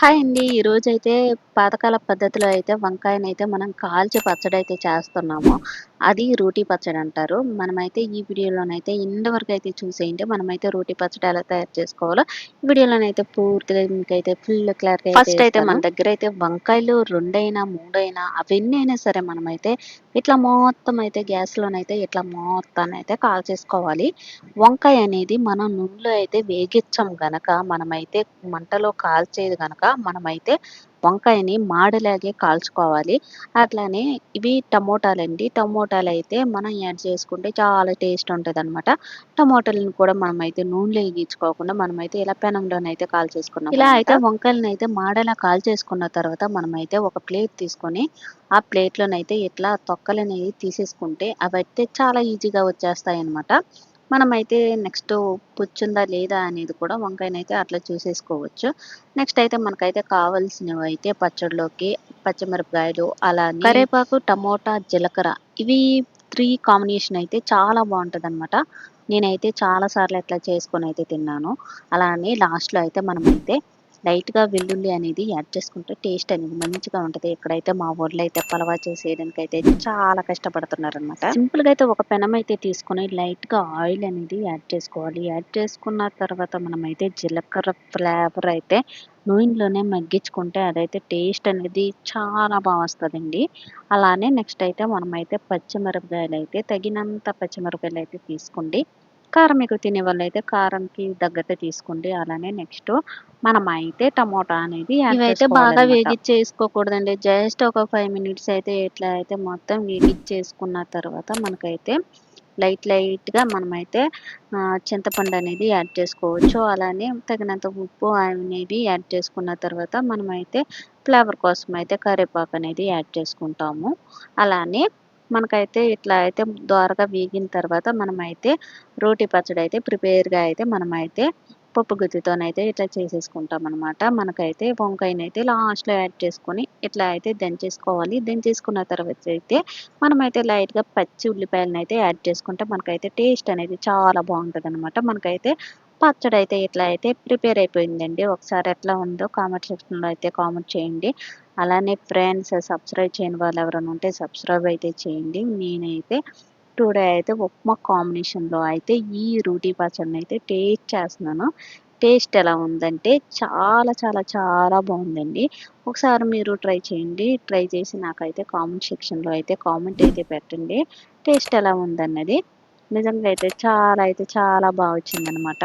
Hi అండి. ఈరోజైతే పాతకాల పద్ధతిలో అయితే వంకాయనైతే మనం కాల్చి పచ్చడి అయితే చేస్తున్నాము. అది రోటి పచ్చడి అంటారు. మనమైతే ఈ వీడియోలోనైతే ఎండ్ వరకు అయితే చూసేయండి. మనమైతే రోటి పచ్చడి ఎలా తయారు చేసుకోవాలో ఈ వీడియోలోనైతే పూర్తిగా మీకైతే ఫుల్ క్లారిటీ ఫస్ట్ అయితే మన దగ్గర అయితే వంకాయలు రెండైనా మూడైనా అవన్నీ అయినా సరే మనమైతే ఇట్లా మొత్తం అయితే గ్యాస్లోనైతే ఇట్లా మొత్తాన్ని అయితే కాల్చేసుకోవాలి. వంకాయ అనేది మనం నూనెలో అయితే వేగించం గనక మనమైతే మంటలో కాల్చేది గనక మనమైతే వంకాయని మాడలాగే కాల్చుకోవాలి. అట్లానే ఇవి టమోటాలండి. టమోటాలు అయితే మనం యాడ్ చేసుకుంటే చాలా టేస్ట్ ఉంటదనమాట. టమోటాలను కూడా మనమైతే నూనెలో ఎగించుకోకుండా మనమైతే ఇలా పెనంలోనైతే కాల్చేసుకున్నాం. ఇలా అయితే వంకాయలనైతే మాడలా కాల్చేసుకున్న తర్వాత మనమైతే ఒక ప్లేట్ తీసుకొని ఆ ప్లేట్‌లోనైతే ఇట్లా తొక్కలనేవి తీసేసుకుంటే అవైతే చాలా ఈజీగా వచ్చేస్తాయన్నమాట. మనమైతే నెక్స్ట్ పుచ్చుందా లేదా అనేది కూడా వంకాయనైతే అట్లా చూసేసుకోవచ్చు. నెక్స్ట్ అయితే మనకైతే కావాల్సినవైతే పచ్చడిలోకి పచ్చిమిరపకాయలు, అలానే కరేపాకు టమోటా, జీలకర్ర ఇవి త్రీ కాంబినేషన్ అయితే చాలా బావుంటదనమాట. నేనైతే చాలా సార్లు ఇట్లా అయితే తిన్నాను. అలానే లాస్ట్‌లో అయితే మనమైతే లైట్‌గా వెల్లుల్లి అనేది యాడ్ చేసుకుంటే టేస్ట్ అనేది మంచిగా ఉంటుంది ఇక్కడైతే మా ఊర్లో అయితే పలావ్ చేసేయడానికైతే చాలా కష్టపడుతున్నారనమాట. సింపుల్‌గా అయితే ఒక పెనం అయితే తీసుకొని లైట్‌గా ఆయిల్ అనేది యాడ్ చేసుకోవాలి. యాడ్ చేసుకున్న తర్వాత మనమైతే జీలకర్ర ఫ్లేవర్ అయితే నూనెలోనే మగ్గించుకుంటే అదైతే టేస్ట్ అనేది చాలా బాగా వస్తుందండి అలానే నెక్స్ట్ అయితే మనమైతే పచ్చిమిరపకాయలు అయితే తగినంత పచ్చిమిరపకాయలు అయితే తీసుకోండి. కారం ఎక్కువ తినేవాళ్ళైతే కారంకి తగ్గట్టు తీసుకోండి. అలానే నెక్స్ట్ మనమైతే టమోటా అనేది ఇవైతే బాగా వేగిచ్చేసుకోకూడదండి. జస్ట్ ఒక 5 మినిట్స్ అయితే ఇట్లా అయితే మొత్తం వేగిచ్చేసుకున్న తర్వాత మనకైతే లైట్ లైట్‌గా మనమైతే చింతపండు అనేది యాడ్ చేసుకోవచ్చు. అలానే తగినంత ఉప్పు అనేది యాడ్ చేసుకున్న తర్వాత మనమైతే ఫ్లేవర్ కోసం అయితే కరివేపాకు అనేది యాడ్ చేసుకుంటాము. అలానే మనకైతే ఇట్లా అయితే దోరగా వేగిన తర్వాత మనమైతే రోటి పచ్చడి అయితే ప్రిపేర్‌గా అయితే మనమైతే పప్పు గుత్తితోనైతే ఇట్లా చేసేసుకుంటాం అనమాట మనకైతే వంకాయనైతే లాస్ట్‌లో యాడ్ చేసుకొని ఇట్లా అయితే దంచేసుకోవాలి. దంచేసుకున్న తర్వాత అయితే మనమైతే లైట్‌గా పచ్చి ఉల్లిపాయలనైతే యాడ్ చేసుకుంటే మనకైతే టేస్ట్ అనేది చాలా బాగుంటుంది అనమాట మనకైతే పచ్చడి అయితే ఇట్లా అయితే ప్రిపేర్ అయిపోయిందండి. ఒకసారి ఎట్లా ఉందో కామెంట్ సెక్షన్‌లో అయితే కామెంట్ చేయండి. అలానే ఫ్రెండ్స్ సబ్స్క్రైబ్ చేయని వాళ్ళు ఎవరైనా ఉంటే సబ్స్క్రైబ్ అయితే చేయండి. నేనైతే టుడే అయితే ఉప్మా కాంబినేషన్‌లో అయితే ఈ రూటీ పచ్చడిని అయితే టేస్ట్ చేస్తున్నాను. టేస్ట్ ఎలా ఉందంటే చాలా చాలా చాలా బాగుందండి ఒకసారి మీరు ట్రై చేయండి. ట్రై చేసి నాకైతే కామెంట్ సెక్షన్‌లో అయితే కామెంట్ అయితే పెట్టండి. టేస్ట్ ఎలా ఉందన్నది. నిజంగా అయితే చాలా అయితే చాలా బా వచ్చిందనమాట.